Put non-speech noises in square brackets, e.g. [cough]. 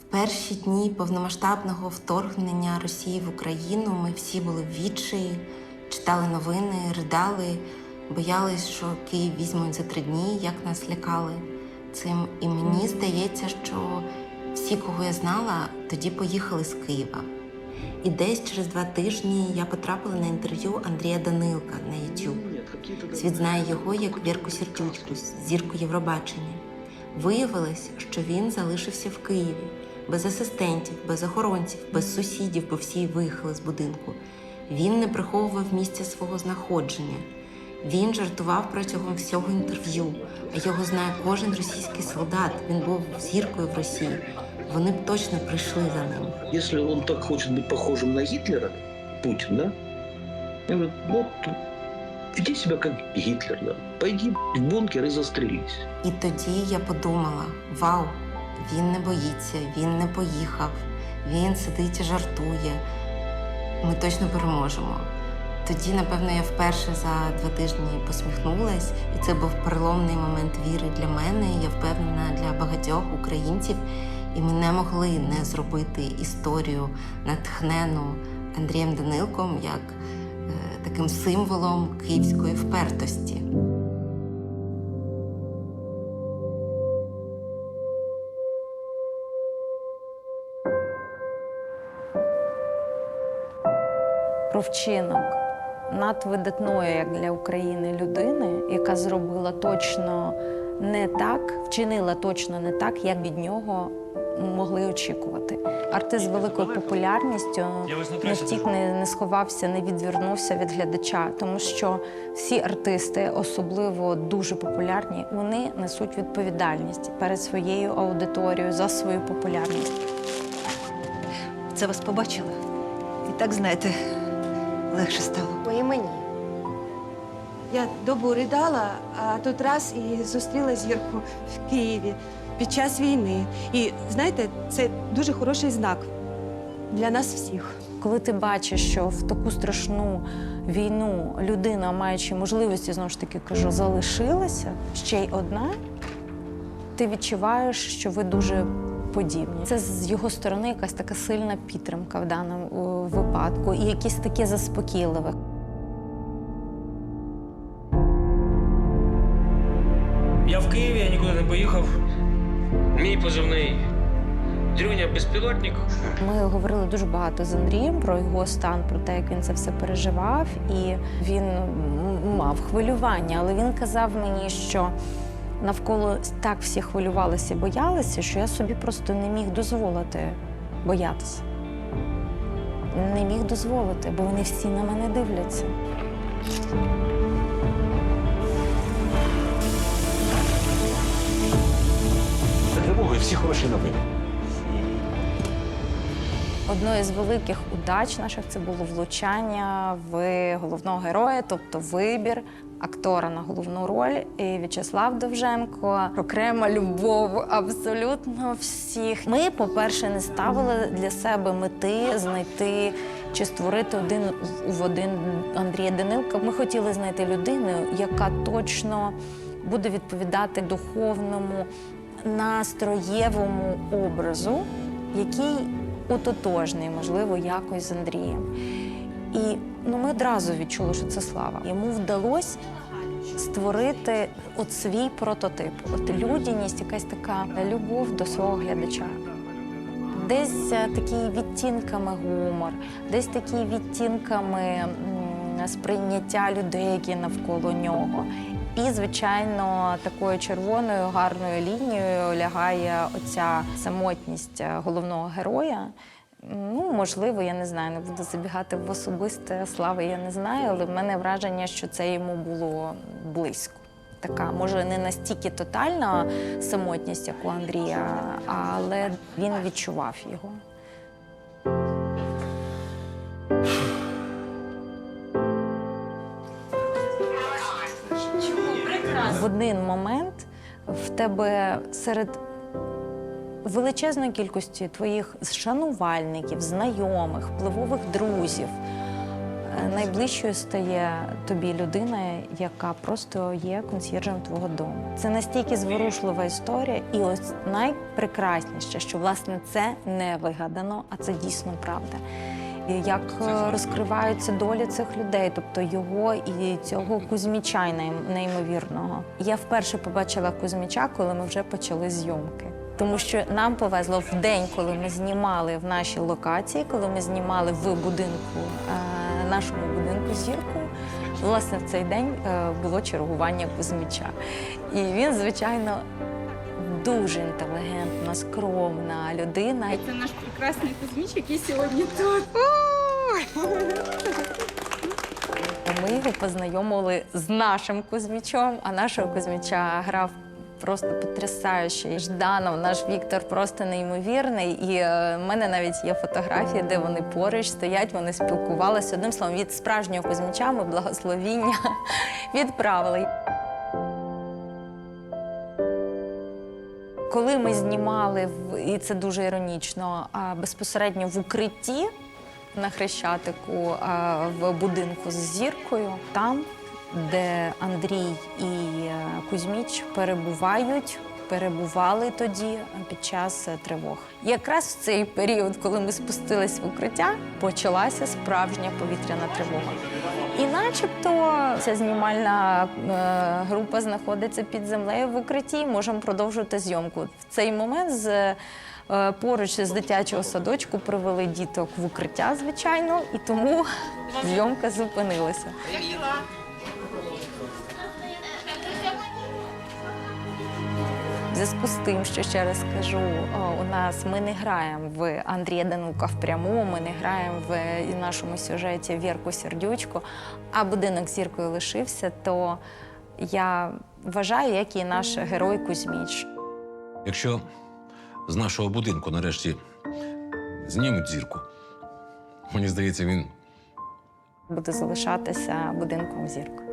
В перші дні повномасштабного вторгнення Росії в Україну ми всі були в відчаї, читали новини, ридали, боялись, що Київ візьмуть за три дні, як нас лякали цим. І мені здається, що всі, кого я знала, тоді поїхали з Києва. І десь через два тижні я потрапила на інтерв'ю Андрія Данилка на YouTube. Світ знає його як Вірку Сердючку, зірку Євробачення. Виявилось, що він залишився в Києві без асистентів, без охоронців, без сусідів, бо всі виїхали з будинку. Він не приховував місця свого знаходження. Він жартував протягом всього інтерв'ю, а його знає кожен російський солдат. Він був зіркою в Росії. Вони б точно прийшли за ним. Если он так хочет быть похожим на Гитлера, Путин, да? Я говорю, вот, веди себя как Гитлер, да. Пойди в бункер и застрелись. І тоді я подумала: вау, він не боїться, він не поїхав, він сидить і жартує. Ми точно переможемо. Тоді, напевно, я вперше за два тижні посміхнулась, і це був переломний момент віри для мене. Я впевнена для багатьох українців. І ми не могли не зробити історію натхнену Андрієм Данилком як е, таким символом київської впертості. Про вчинок надвидатної, як для України, людини, яка зробила точно не так, вчинила точно не так, як від нього могли очікувати. Артист з великою популярністю не втік, не, не сховався, не відвернувся від глядача, тому що всі артисти, особливо дуже популярні, вони несуть відповідальність перед своєю аудиторією за свою популярність. Це вас побачила. І так, знаєте, легше стало. І мені. Я добу ридала, а тут раз і зустріла зірку в Києві під час війни. І знаєте, це дуже хороший знак для нас всіх. Коли ти бачиш, що в таку страшну війну людина, маючи можливості, знову ж таки кажу, залишилася ще й одна, ти відчуваєш, що ви дуже подібні. Це з його сторони якась така сильна підтримка в даному е, випадку, і якісь таке заспокійливе. Я в Києві, я нікуди не поїхав. Мій позивний Дрюня безпілотник. Ми говорили дуже багато з Андрієм про його стан, про те, як він це все переживав, і він мав хвилювання. Але він казав мені, що навколо так всі хвилювалися і боялися, що я собі просто не міг дозволити боятися. Не міг дозволити, бо вони всі на мене дивляться. Тривоги всі хороші новини. Одною з великих удач наших це було влучання в головного героя, тобто вибір актора на головну роль. І В'ячеслав Довженко, окрема любов абсолютно всіх. Ми, по-перше, не ставили для себе мети знайти чи створити один в один Андрія Данилка. Ми хотіли знайти людину, яка точно буде відповідати духовному настроєвому образу, який ототожний, можливо, якось з Андрієм. І ну, ми одразу відчули, що це слава. Йому вдалося створити от свій прототип, от людяність, якась така любов до свого глядача. Десь е, такі відтінками гумор, десь такі відтінками сприйняття людей, які навколо нього. І, звичайно, такою червоною гарною лінією лягає оця самотність е, головного героя. Ну, можливо, я не знаю, не буду забігати в особисте слави, я не знаю, але в мене враження, що це йому було близько. Така, може, не настільки тотальна самотність, як у Андрія, але він відчував його. В один момент в тебе серед величезної кількості твоїх шанувальників, знайомих, впливових друзів е, найближчою стає тобі людина, яка просто є консьєржем твого дому. Це настільки зворушлива історія, і ось найпрекрасніше, що власне це не вигадано, а це дійсно правда. І Як е, розкриваються долі цих людей, тобто його і цього Кузьміча неймовірного. Я вперше побачила Кузьміча, коли ми вже почали зйомки. Тому що нам повезло в день, коли ми знімали в нашій локації, коли ми знімали в будинку, е, нашому будинку зірку. Власне, в цей день е, було чергування Кузьміча. І він, звичайно, дуже інтелігентна, скромна людина. Це наш прекрасний Кузьміч, який сьогодні тут. Ми його познайомили з нашим Кузьмічом, а нашого Кузьміча грав просто потрясаючий. Жданов, наш Віктор, просто неймовірний. І е, в мене навіть є фотографії, де вони поруч стоять, вони спілкувалися. Одним словом, від справжнього Кузьміча ми благословіння [laughs] відправили. Коли ми знімали, і це дуже іронічно, безпосередньо в укритті на Хрещатику в будинку з зіркою, там, де Андрій і е, Кузьміч перебувають, перебували тоді під час е, тривог. Якраз в цей період, коли ми спустились в укриття, почалася справжня повітряна тривога. І начебто ця знімальна е, група знаходиться під землею в укритті, можемо продовжувати зйомку. В цей момент з поруч з дитячого садочку привели діток в укриття, звичайно, і тому зйомка зупинилася. Зв'язку з тим, що ще раз скажу, у нас ми не граємо в Андрія Данука в пряму, ми не граємо в нашому сюжеті Вірку Сердючку, а будинок зіркою лишився, то я вважаю, як і наш герой Кузьміч. Якщо з нашого будинку нарешті знімуть зірку, мені здається, він Буде залишатися будинком зіркою.